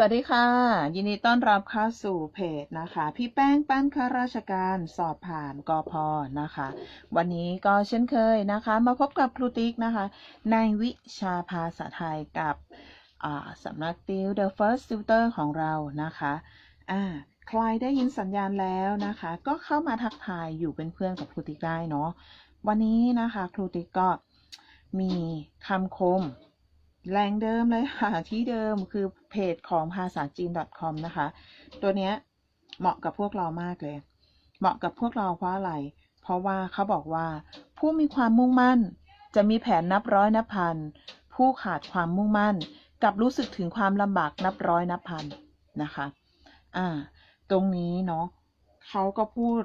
สวัสดีค่ะ ยินดีต้อนรับเข้าสู่เพจนะคะ พี่แป้งปั้นข้าราชการสอบผ่านกอพอนะคะ วันนี้ก็เช่นเคยนะคะ มาพบกับครูติ๊กนะคะ ในวิชาภาษาไทยกับสำนักติว The First Tutor ของเรานะคะอ่าใครได้ยินสัญญาณแล้วนะคะ ก็เข้ามาทักทายอยู่เป็นเพื่อนกับครูติ๊กได้เนาะวันนี้นะคะ ครูติ๊กก็มีคำคม แรงเดิมเลยค่ะ ที่เดิมคือเพจของภาษาจีน .com นะคะ ตัวเนี้ยเหมาะกับพวกเรามากเลย เหมาะกับพวกเราเพราะอะไร เพราะว่าเขาบอกว่า ผู้มีความมุ่งมั่น จะมีแผนนับร้อยนับพัน ผู้ขาดความมุ่งมั่นกลับรู้สึกถึงความลำบากนับร้อยนับพันนะคะ อ่า ตรงนี้เนาะเขาก็พูด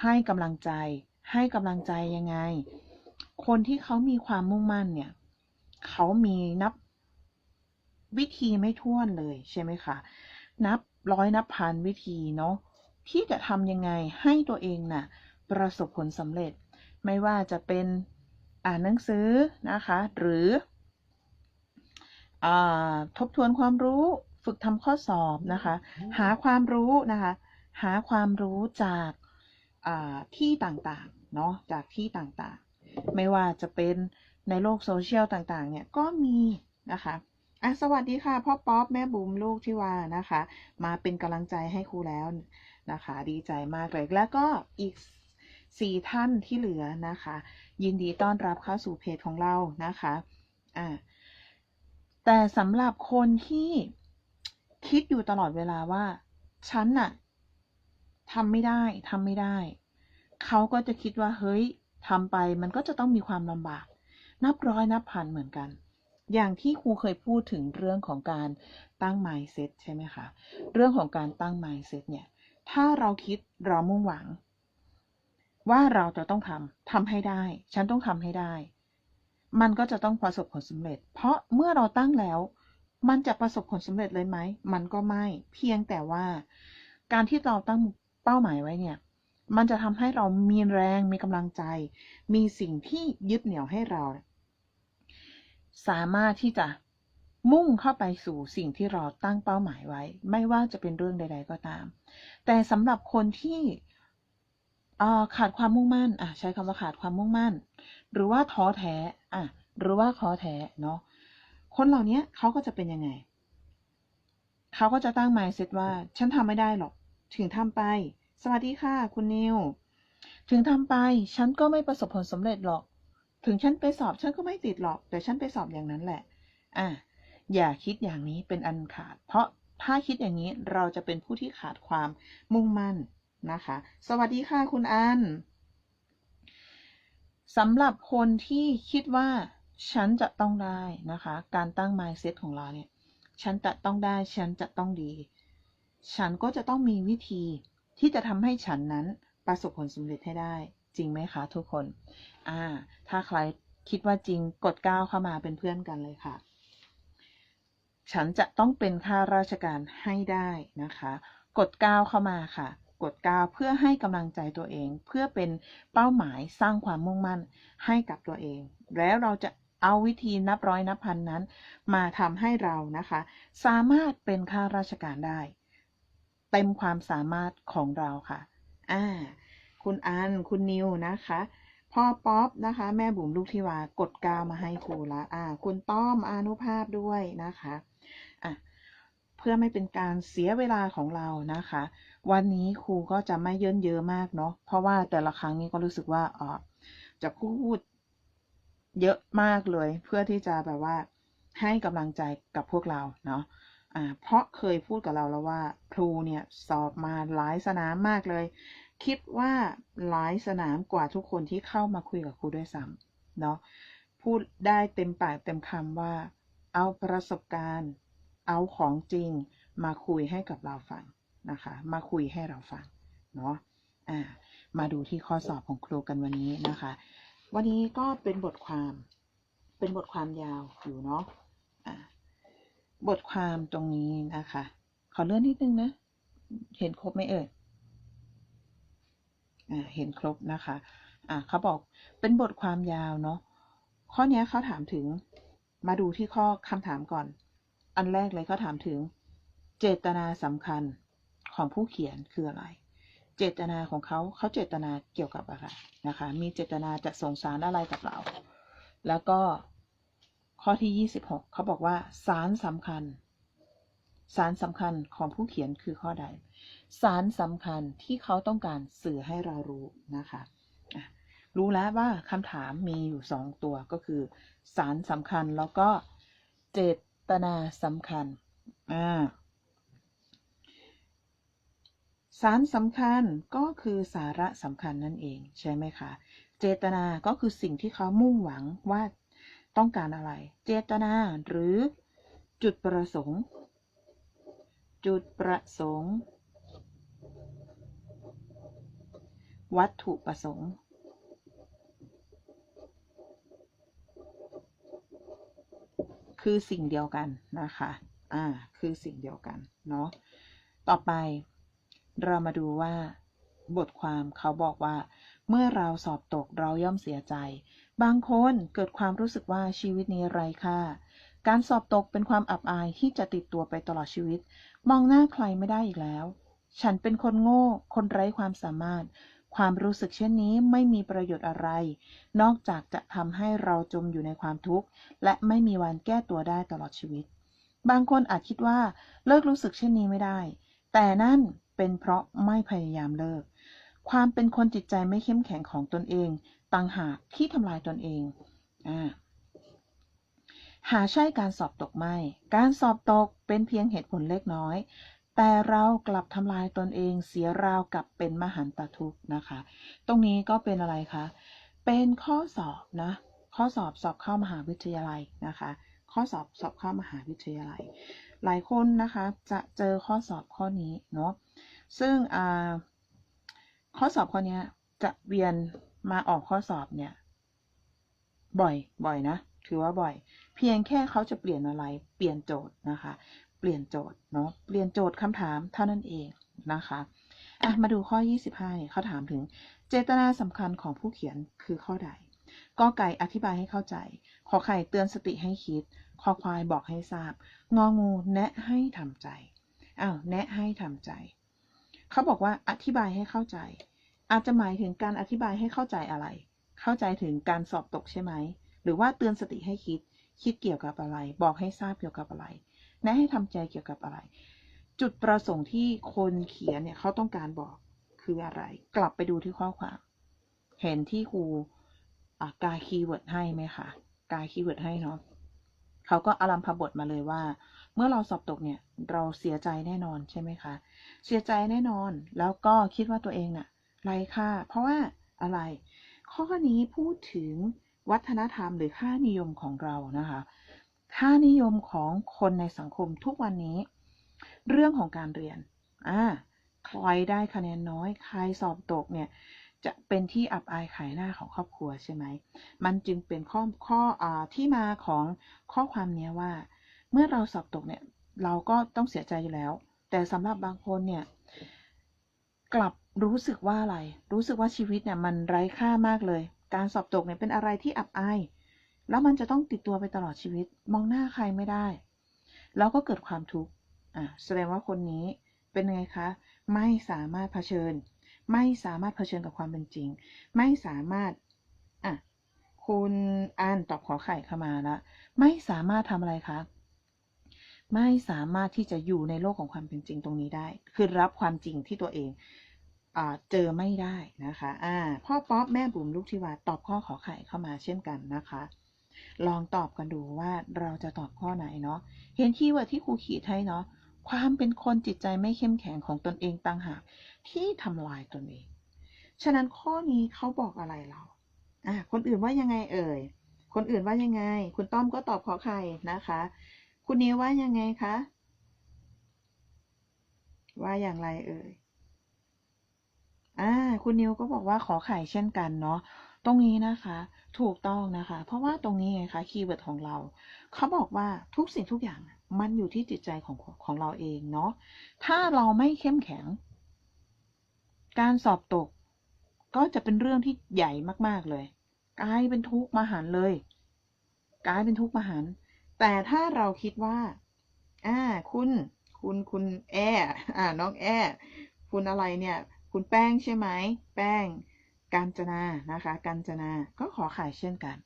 ให้กำลังใจ ให้กำลังใจยังไง คนที่เขามีความมุ่งมั่นเนี่ย เขามีนับวิธีไม่ท้วนเลยใช่ไหมคะ นับร้อยนับพันวิธีเนาะที่จะทำยังไงให้ตัวเองน่ะประสบผลสำเร็จ ไม่ว่าจะเป็นอ่านหนังสือนะคะ หรืออาทบทวนความรู้ฝึกทำข้อสอบนะคะ หาความรู้นะคะ หาความรู้จากอ่าที่ต่างๆเนาะจากที่ต่างๆ ไม่ว่าจะเป็น ในโลกโซเชียลต่างๆ เนี่ยก็มีนะคะอะสวัสดีค่ะพ่อป๊อปแม่บุ๋มลูกที่ว่านะคะ มาเป็นกำลังใจให้ครูแล้วนะคะ ดีใจมากเลย แล้วก็อีกสี่ท่านที่เหลือนะคะ ยินดีต้อนรับเข้าสู่เพจของเรานะคะอ่าแต่สำหรับคนที่คิดอยู่ตลอดเวลาว่า ฉันน่ะทำไม่ได้ทำไม่ได้ เขาก็จะคิดว่าเฮ้ยทำไปมันก็จะต้องมีความลำบาก นับร้อยนับพันเหมือนกัน อย่างที่ครูเคยพูดถึงเรื่องของการตั้ง mindset ใช่ไหมคะ เรื่องของการตั้ง mindset เนี่ย ถ้าเราคิดเรามุ่งหวัง ว่าเราจะต้องทำทำให้ได้ ฉันต้องทำให้ได้ มันก็จะต้องประสบผลสำเร็จ เพราะเมื่อเราตั้งแล้ว มันจะประสบผลสำเร็จเลยไหม มันก็ไม่ เพียงแต่ว่าการที่เราตั้งเป้าหมายไว้เนี่ยมันจะทำให้เรามีแรง มีกำลังใจ มีสิ่งที่ยึดเหนี่ยวให้เรา สามารถที่จะมุ่งเข้าไปสู่สิ่งที่เราตั้งเป้าหมายไว้ ไม่ว่าจะเป็นเรื่องใด ๆ ก็ตาม แต่สำหรับคนที่ขาดความมุ่งมั่นอะใช้คำว่าขาดความมุ่งมั่น หรือว่าท้อแท้อะหรือว่าท้อแท้เนาะคนเหล่านี้เขาก็จะเป็นยังไงเขาก็จะตั้ง mindset ว่า ฉันทำไม่ได้หรอก ถึงทำไป สวัสดีค่ะ คุณนิว ถึงทำไป ฉันก็ไม่ประสบผลสำเร็จหรอก ถึงฉันไปสอบฉันก็ไม่ติดหรอก แต่ฉันไปสอบอย่างนั้นแหละ อะ อย่าคิดอย่างนี้เป็นอันขาด เพราะถ้าคิดอย่างนี้เราจะเป็นผู้ที่ขาดความมุ่งมั่นนะคะ สวัสดีค่ะคุณอันสำหรับคนที่คิดว่าฉันจะต้องได้นะคะ การตั้ง mindset ของเราเนี่ย ฉันจะต้องได้ ฉันจะต้องดี ฉันก็จะต้องมีวิธีที่จะทำให้ฉันนั้นประสบผลสำเร็จให้ได้ จริงไหมคะทุกคน อ่า ถ้าใครคิดว่าจริงกดก้าวเข้ามาเป็นเพื่อนกันเลยค่ะ ฉันจะต้องเป็นข้าราชการให้ได้นะคะ กดก้าวเข้ามาค่ะ กดก้าวเพื่อให้กำลังใจตัวเอง เพื่อเป็นเป้าหมายสร้างความมุ่งมั่นให้กับตัวเอง แล้วเราจะเอาวิธีนับร้อยนับพันนั้น มาทำให้เรานะคะ สามารถเป็นข้าราชการได้ เต็มความสามารถของเราค่ะ อ่า คุณอัน คุณนิวนะคะ พ่อป๊อปนะคะ แม่บุ๋มลูกที่วากดกาวมาให้ครูละอ่า คุณต้อมอนุภาพด้วยนะคะอะเพื่อไม่เป็นการเสียเวลาของเรานะคะ วันนี้ครูก็จะไม่เยินเยอะมากเนาะเพราะว่าแต่ละครั้งนี้ก็รู้สึกว่าอ๋อจะพูดเยอะมากเลย เพื่อที่จะแบบว่าให้กำลังใจกับพวกเราเนาะอ่าเพราะเคยพูดกับเราแล้วว่า ครูเนี่ยสอบมาหลายสนามมากเลย คิดว่าหลายสนามกว่าทุกคนที่เข้ามาคุยกับครูด้วยซ้ำเนาะพูดได้เต็มปากเต็มคำว่า เอาประสบการณ์ เอาของจริง มาคุยให้กับเราฟังนะคะ มาคุยให้เราฟังเนาะอ่า มาดูที่ข้อสอบของครูกันวันนี้นะคะ วันนี้ก็เป็นบทความ เป็นบทความยาวอยู่เนาะอ่าบทความตรงนี้นะคะ ขอเลื่อนนิดนึงนะ เห็นครบไหมเอ่ยอ่า เห็นครบนะคะอ่าเขาบอกเป็นบทความยาวเนาะข้อนี้เขาถามถึงมาดูที่ข้อคำถามก่อน อันแรกเลยเขาถามถึง เจตนาสำคัญของผู้เขียนคืออะไร เจตนาของเขาเขาเจตนาเกี่ยวกับอะไรนะคะ มีเจตนาจะส่งสารอะไรกับเรา แล้วก็ข้อที่ 26เขาบอกว่าสารสำคัญ สารสำคัญของผู้เขียนคือข้อใด สารสำคัญที่เขาต้องการสื่อให้เรารู้นะคะรู้แล้วว่าคำถามมีอยู่สองตัวก็คือ สารสำคัญแล้วก็เจตนาสำคัญอ่าสารสำคัญก็คือสาระสำคัญนั่นเองใช่ไหมคะ เจตนาก็คือสิ่งที่เขามุ่งหวังว่าต้องการอะไร เจตนาหรือจุดประสงค์ จุดประสงค์ วัตถุประสงค์ คือสิ่งเดียวกันนะคะ อ่า คือสิ่งเดียวกัน เนาะ ต่อไปเรามาดูว่า บทความเขาบอกว่า เมื่อเราสอบตกเราย่อมเสียใจ บางคนเกิดความรู้สึกว่าชีวิตนี้ไร้ค่า การสอบตกเป็นความอับอายที่จะติดตัวไปตลอดชีวิต มองหน้าใครไม่ได้อีกแล้ว ฉันเป็นคนโง่ คนไร้ความสามารถ ความรู้สึกเช่นนี้ไม่มีประโยชน์อะไร นอกจากจะทำให้เราจมอยู่ในความทุกข์ และไม่มีวันแก้ตัวได้ตลอดชีวิต บางคนอาจคิดว่าเลิกรู้สึกเช่นนี้ไม่ได้ แต่นั่นเป็นเพราะไม่พยายามเลิก ความเป็นคนจิตใจไม่เข้มแข็งของตนเองต่างหากที่ทำลายตนเองอ่า หาใช่การสอบตกไม่ การสอบตกเป็นเพียงเหตุผลเล็กน้อย แต่เรากลับทำลายตนเองเสียราวกับเป็นมหันตทุกข์นะคะ ตรงนี้ก็เป็นอะไรคะ เป็นข้อสอบนะ ข้อสอบสอบเข้ามหาวิทยาลัยนะคะ ข้อสอบสอบเข้ามหาวิทยาลัย หลายคนนะคะจะเจอข้อสอบข้อนี้เนาะ ซึ่งข้อสอบข้อนี้จะเวียนมาออกข้อสอบเนี่ย บ่อยบ่อยนะ ถือว่าบ่อย เพียงแค่เขาจะเปลี่ยนอะไร เปลี่ยนโจทย์นะคะ เปลี่ยนโจทย์เนาะ เปลี่ยนโจทย์คำถามเท่านั้นเองนะคะอะมาดูข้อ 25เนี่ยเขาถามถึงเจตนาสำคัญของผู้เขียนคือข้อใดกอไก่อธิบายให้เข้าใจ ขอไข่เตือนสติให้คิด คอควายบอกให้ทราบ งองูแนะให้ทำใจ อ้าว แนะให้ทำใจ เขาบอกว่าอธิบายให้เข้าใจ อาจจะหมายถึงการอธิบายให้เข้าใจอะไร เข้าใจถึงการสอบตกใช่ไหม หรือว่าเตือนสติให้คิด คิดเกี่ยวกับอะไร บอกให้ทราบเกี่ยวกับอะไร แนะให้ทำใจเกี่ยวกับอะไร จุดประสงค์ที่คนเขียนเนี่ยเขาต้องการบอกคืออะไร กลับไปดูที่ข้อความ เห็นที่ครูกาคีย์เวิร์ดให้ไหมคะ กาคีย์เวิร์ดให้เนาะเขาก็อารัมพบทมาเลยว่า เมื่อเราสอบตกเนี่ย เราเสียใจแน่นอนใช่ไหมคะ เสียใจแน่นอน แล้วก็คิดว่าตัวเองน่ะไร้ค่า เพราะว่าอะไร ข้อนี้พูดถึง วัฒนธรรมหรือค่านิยมของเรานะคะ ค่านิยมของคนในสังคมทุกวันนี้ เรื่องของการเรียนอ่าใครได้คะแนนน้อย ใครสอบตกเนี่ยจะเป็นที่อับอายขายหน้าของครอบครัวใช่ไหม มันจึงเป็นข้อข้ออที่มาของข้อความนี้ว่า เมื่อเราสอบตกเนี่ยเราก็ต้องเสียใจอยู่แล้ว แต่สำหรับบางคนเนี่ยกลับรู้สึกว่าอะไร รู้สึกว่าชีวิตเนี่ยมันไร้ค่ามากเลย การสอบตกเนี่ยเป็นอะไรที่อับอาย แล้วมันจะต้องติดตัวไปตลอดชีวิต มองหน้าใครไม่ได้ แล้วก็เกิดความทุกข์อะแสดงว่าคนนี้เป็นไงคะ ไม่สามารถเผชิญ ไม่สามารถเผชิญกับความเป็นจริง ไม่สามารถอะคุณอ่านตอบขอไข่เข้ามาล้วไม่สามารถทำอะไรคะไม่สามารถที่จะอยู่ในโลกของความเป็นจริงตรงนี้ได้ คือรับความจริงที่ตัวเอง เจอไม่ได้นะคะอ่าพ่อป๊อปแม่บุ๋มลูกทิวาตอบข้อขอไข่เข้ามาเช่นกันนะคะ ลองตอบกันดูว่าเราจะตอบข้อไหนเนาะเห็นคีย์เวิร์ดที่ครูขีดให้เนาะความเป็นคนจิตใจไม่เข้มแข็งของตนเองต่างหากที่ทำลายตนเอง ฉะนั้นข้อนี้เขาบอกอะไรเราอะคนอื่นว่ายังไงเอ่ย คนอื่นว่ายังไง คุณต้อมก็ตอบขอไข่นะคะ คุณนิวว่ายังไงคะ ว่าอย่างไรเอ่ย อ่า คุณนิวก็บอกว่าขอไข่เช่นกันเนาะ ตรงนี้นะคะ ถูกต้องนะคะ เพราะว่าตรงนี้ไงคะคีย์เวิร์ดของเรา เขาบอกว่าทุกสิ่งทุกอย่างมันอยู่ที่จิตใจของของเราเองเนาะ ถ้าเราไม่เข้มแข็ง การสอบตก ก็จะเป็นเรื่องที่ใหญ่มาก ๆ เลย กลายเป็นทุกข์มหันเลย กลายเป็นทุกข์มหัน แต่ถ้าเราคิดว่า อ่า คุณ คุณ คุณแออ่า น้องแอคุณอะไรเนี่ย คุณแป้งใช่ไหม แป้งกาญจนานะคะกาญจนาก็ขอขายเช่นกัน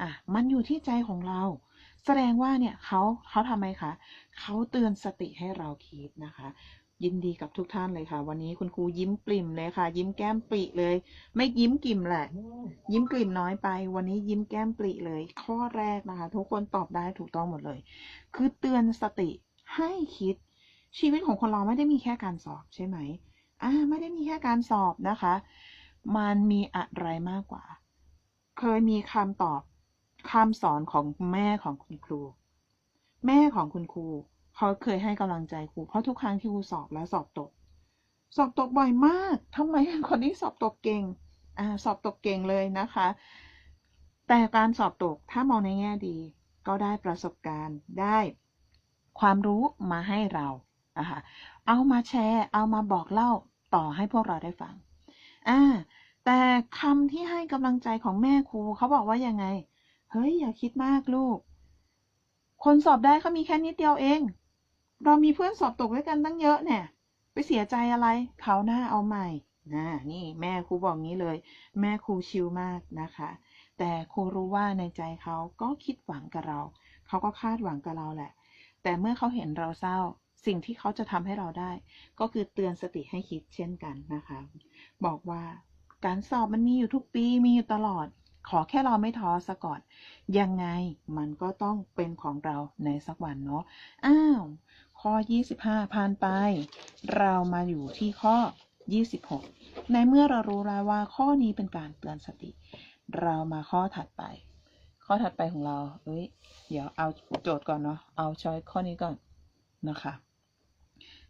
อะมันอยู่ที่ใจของเรา แสดงว่าเนี่ยเขาเขาทำไมคะเขาเตือนสติให้เราคิดนะคะ ยินดีกับทุกท่านเลยค่ะ วันนี้คุณครูยิ้มปริ่มเลยค่ะ ยิ้มแก้มปริเลย ไม่ยิ้มกลิ่มแหละ ยิ้มกลิ่มน้อยไป วันนี้ยิ้มแก้มปริเลย ข้อแรกนะคะ ทุกคนตอบได้ถูกต้องหมดเลย คือเตือนสติให้คิดชีวิตของคนเราไม่ได้มีแค่การสอบใช่ไหม อ่าไม่ได้มีแค่การสอบนะคะ มันมีอะไรมากกว่า เคยมีคำตอบคำสอนของแม่ของคุณครู แม่ของคุณครูเขาเคยให้กำลังใจครูเพราะทุกครั้งที่ครูสอบแล้วสอบตก สอบตกบ่อยมากทำไมคนนี้สอบตกเก่งอ่าสอบตกเก่งเลยนะคะ แต่การสอบตกถ้ามองในแง่ดี ก็ได้ประสบการณ์ได้ความรู้มาให้เรานะคะเอามาแชร์ เอามาบอกเล่า ต่อให้พวกเราได้ฟัง อ่า แต่คำที่ให้กำลังใจของแม่ครูเขาบอกว่ายังไง เฮ้ย อย่าคิดมากลูก คนสอบได้เขามีแค่นิดเดียวเอง เรามีเพื่อนสอบตกด้วยกันตั้งเยอะเนี่ย ไปเสียใจอะไร เขาหน้าเอาใหม่นะนี่แม่ครูบอกงี้เลย แม่ครูชิลมากนะคะ แต่ครูรู้ว่าในใจเขาก็คิดหวังกับเรา เขาก็คาดหวังกับเราแหละ แต่เมื่อเขาเห็นเราเศร้า สิ่งที่เขาจะทำให้เราได้ ก็คือเตือนสติให้คิดเช่นกันนะคะ บอกว่าการสอบมันมีอยู่ทุกปีมีอยู่ตลอด ขอแค่เราไม่ท้อซะก่อน ยังไงมันก็ต้องเป็นของเราในสักวันเนาะอ้าวข้อ 25 ผ่านไป เรามาอยู่ที่ข้อ 26 ในเมื่อเรารู้แล้วว่าข้อนี้เป็นการเตือนสติ เรามาข้อถัดไป ข้อถัดไปของเรา เอ้ย เดี๋ยวเอาโจทย์ก่อนเนาะ เอาช้อยข้อนี้ก่อนนะคะ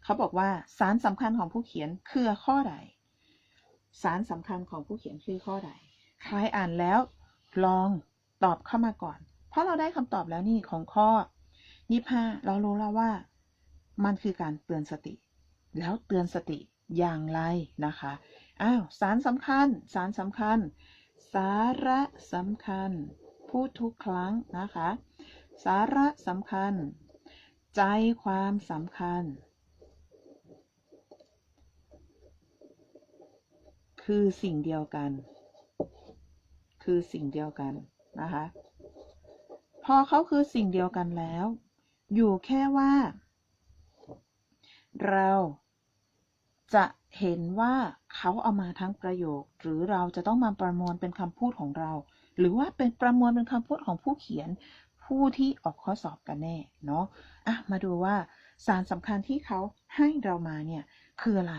เขาบอกว่าสารสำคัญของผู้เขียนคือข้อใด สารสำคัญของผู้เขียนคือข้อใด ใครอ่านแล้ว ลองตอบเข้ามาก่อน เพราะเราได้คำตอบแล้วนี่ของข้อ 25 เรารู้แล้วว่า มันคือการเตือนสติ แล้วเตือนสติอย่างไรนะคะ อ้าว สารสำคัญ สารสำคัญ สาระสำคัญ พูดทุกครั้งนะคะ สาระสำคัญ ใจความสำคัญ คือสิ่งเดียวกัน คือสิ่งเดียวกันนะคะ พอเขาคือสิ่งเดียวกันแล้ว อยู่แค่ว่า เราจะเห็นว่าเขาเอามาทั้งประโยค หรือเราจะต้องมาประมวลเป็นคำพูดของเรา หรือว่าเป็นประมวลเป็นคำพูดของผู้เขียน ผู้ที่ออกข้อสอบกันแน่เนาะอะมาดูว่าสารสำคัญที่เขาให้เรามาเนี่ย คืออะไร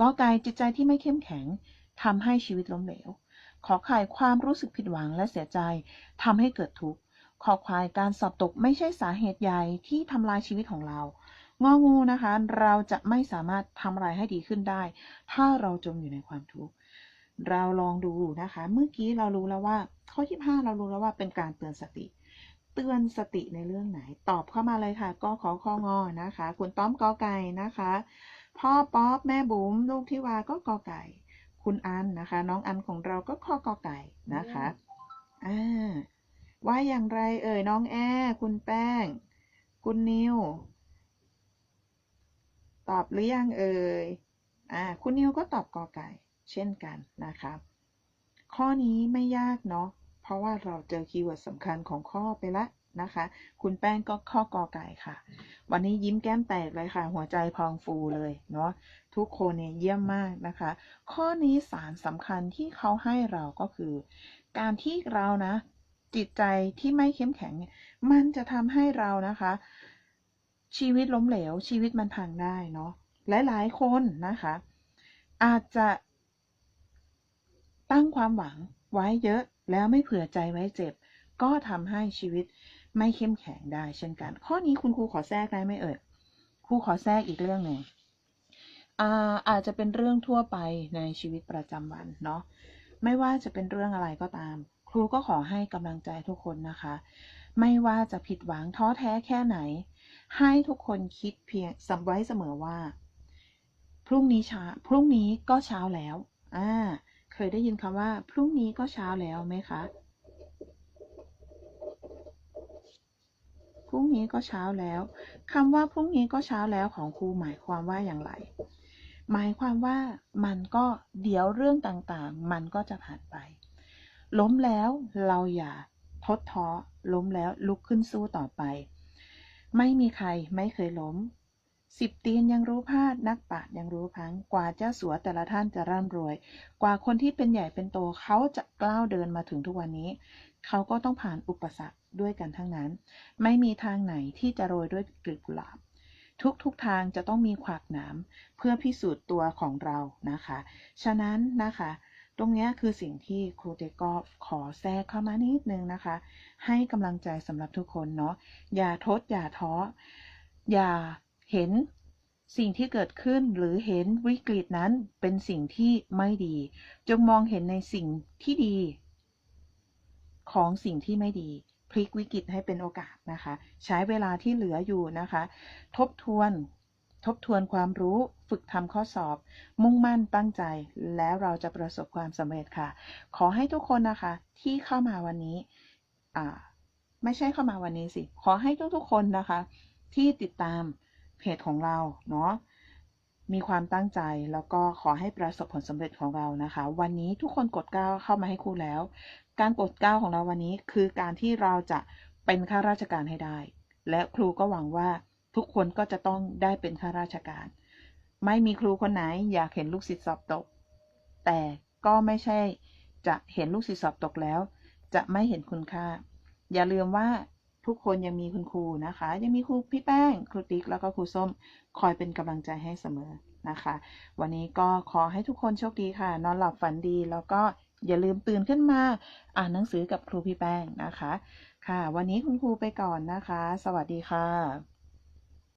กอไก่จิตใจที่ไม่เข้มแข็ง ทำให้ชีวิตล้มเหลว ขอไข่ความรู้สึกผิดหวังและเสียใจทำให้เกิดทุกข์ ขอควายการสอบตกไม่ใช่สาเหตุใหญ่ที่ทำลายชีวิตของเรา งองูนะคะ เราจะไม่สามารถทำอะไรให้ดีขึ้นได้ ถ้าเราจมอยู่ในความทุกข์ เราลองดูนะคะ เมื่อกี้เรารู้แล้วว่า ข้อ 25 เรารู้แล้วว่าเป็นการเตือนสติเตือนสติในเรื่องไหนตอบเข้ามาเลยค่ะก็ขอข้องอนะคะ คุณต้อมกอไก่นะคะ พ่อป๊อปแม่บุ๋มลูกที่วาก็กอไก่ คุณอันนะคะ น้องอันของเราก็ข้อกอไก่นะคะอ่าว่าอย่างไรเอ่ยน้องแอคุณแป้ง คุณนิว ตอบหรือยังเอ่ยอ่าคุณนิวก็ตอบกอไก่ เช่นกันนะครับ ข้อนี้ไม่ยากเนาะเพราะว่าเราเจอคีย์เวิร์ดสำคัญของข้อไปละ นะคะ คุณแป้งก็ข้อกอไก่ค่ะ วันนี้ยิ้มแก้มแตกเลยค่ะ หัวใจพองฟูเลยเนาะทุกคนเนี่ยเยี่ยมมากนะคะ ข้อนี้สารสำคัญที่เขาให้เราก็คือ การที่เรานะ จิตใจที่ไม่เข้มแข็งเนี่ยมันจะทำให้เรานะคะ ชีวิตล้มเหลว ชีวิตมันพังได้เนาะหลายๆคนนะคะ อาจจะตั้งความหวังไว้เยอะแล้วไม่เผื่อใจไว้เจ็บ ก็ทำให้ชีวิต ไม่เข้มแข็งได้เช่นกัน ข้อนี้คุณครูขอแทรกได้ไหมเอ่ยครูขอแทรกอีกเรื่องหนึ่งอาอาจจะเป็นเรื่องทั่วไปในชีวิตประจำวันเนาะไม่ว่าจะเป็นเรื่องอะไรก็ตาม ครูก็ขอให้กำลังใจทุกคนนะคะ ไม่ว่าจะผิดหวังท้อแท้แค่ไหน ให้ทุกคนคิดเพียงสำไว้เสมอว่า พรุ่งนี้เช้าพรุ่งนี้ก็เช้าแล้วอ่าเคยได้ยินคำว่า พรุ่งนี้ก็เช้าแล้วไหมคะ พรุ่งนี้ก็เช้าแล้วคำว่าพรุ่งนี้ก็เช้าแล้วของครูหมายความว่าอย่างไร หมายความว่ามันก็เดี๋ยวเรื่องต่างๆ มันก็จะผ่านไป ล้มแล้วเราอย่าทดท้อล้มแล้วลุกขึ้นสู้ต่อไป ไม่มีใครไม่เคยล้ม สิบตีนยังรู้พลาดนักปราชญ์ยังรู้พัง กว่าเจ้าสัวแต่ละท่านจะร่ำรวย กว่าคนที่เป็นใหญ่เป็นโตเขาจะกล้าวเดินมาถึงทุกวันนี้ เขาก็ต้องผ่านอุปสรรคด้วยกันทั้งนั้น ไม่มีทางไหนที่จะโรยด้วยกลีบกุหลาบ ทุกทุกๆทางจะต้องมีขวากหนามเพื่อพิสูจน์ตัวของเรานะคะ ฉะนั้นนะคะ ตรงเนี้ยคือสิ่งที่ครูเตกอขอแทรกเข้ามานิดนึงนะคะ ให้กำลังใจสำหรับทุกคนเนาะอย่าทดอย่าท้ออย่าเห็นสิ่งที่เกิดขึ้นหรือเห็นวิกฤตนั้นเป็นสิ่งที่ไม่ดี จงมองเห็นในสิ่งที่ดี ของสิ่งที่ไม่ดี พลิกวิกฤตให้เป็นโอกาสนะคะ ใช้เวลาที่เหลืออยู่นะคะ ทบทวนทบทวนความรู้ฝึกทำข้อสอบ มุ่งมั่นตั้งใจ แล้วเราจะประสบความสำเร็จค่ะ ขอให้ทุกคนนะคะ ที่เข้ามาวันนี้ไม่ใช่เข้ามาวันนี้สิ ขอให้ทุกๆคนนะคะ ที่ติดตามเพจของเราเนาะมีความตั้งใจแล้วก็ขอให้ประสบผลสำเร็จของเรานะคะ วันนี้ทุกคนกดก้าวเข้ามาให้ครูแล้ว การกดก้าวของเราวันนี้คือการที่เราจะเป็นข้าราชการให้ได้ และครูก็หวังว่าทุกคนก็จะต้องได้เป็นข้าราชการ ไม่มีครูคนไหนอยากเห็นลูกศิษย์สอบตก แต่ก็ไม่ใช่จะเห็นลูกศิษย์สอบตกแล้ว จะไม่เห็นคุณค่า อย่าลืมว่าทุกคนยังมีคุณครูนะคะ ยังมีครูพี่แป้ง ครูติ๊กแล้วก็ครูส้ม คอยเป็นกำลังใจให้เสมอนะคะ วันนี้ก็ขอให้ทุกคนโชคดีค่ะ นอนหลับฝันดีแล้วก็ อย่าลืมตื่นขึ้นมาอ่านหนังสือกับครูพี่แป้งนะคะ ค่ะ วันนี้คุณครูไปก่อนนะคะ สวัสดีค่ะ